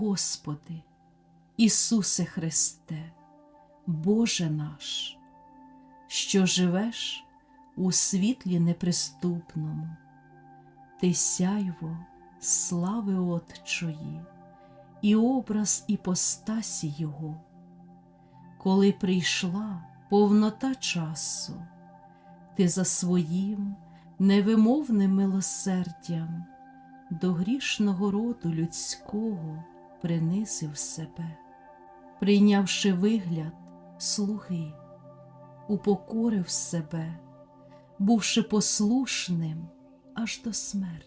Господи, Ісусе Христе, Боже наш, що живеш у світлі неприступному, Ти сяйво слави Отчої, і образ іпостасі Його, коли прийшла повнота часу, Ти за своїм невимовним милосердям до грішного роду людського принизив себе, прийнявши вигляд слуги, упокорив себе, бувши послушним аж до смерти.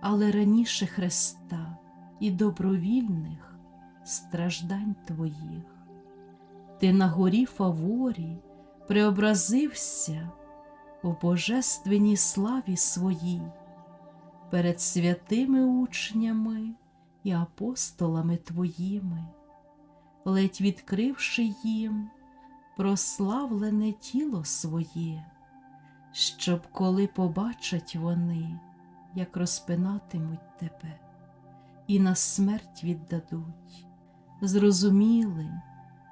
Але раніше Христа і добровільних страждань Твоїх, Ти на горі Фаворі преобразився в божественній славі своїй перед святими учнями і апостолами Твоїми, ледь відкривши їм прославлене тіло своє, щоб коли побачать вони, як розпинатимуть Тебе і на смерть віддадуть, зрозуміли,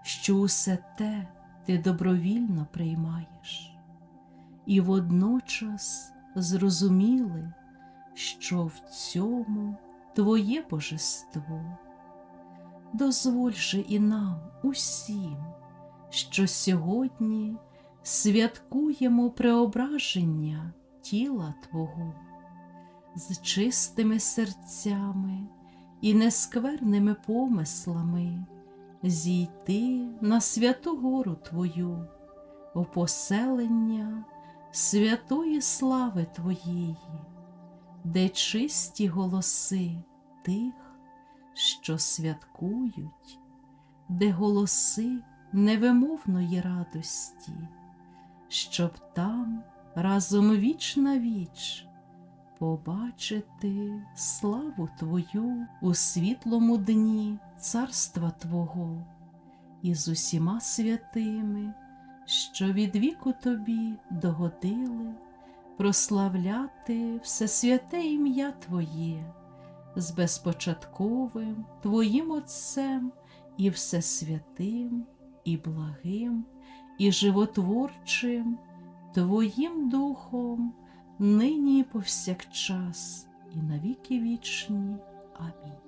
що усе те ти добровільно приймаєш, і водночас зрозуміли, що в цьому Твоє божество. Дозволь же і нам усім, що сьогодні святкуємо преображення тіла Твого з чистими серцями і нескверними помислами зійти на святу гору Твою, у поселення святої слави Твоєї, де чисті голоси тих, що святкують, де голоси невимовної радості, щоб там разом віч на віч побачити славу Твою у світлому дні царства Твого і з усіма святими, що від віку Тобі догодили прославляти все святе ім'я Твоє з безпочатковим Твоїм Отцем і всесвятим, і благим, і животворчим Твоїм Духом, нині і повсякчас, і навіки вічні. Амінь.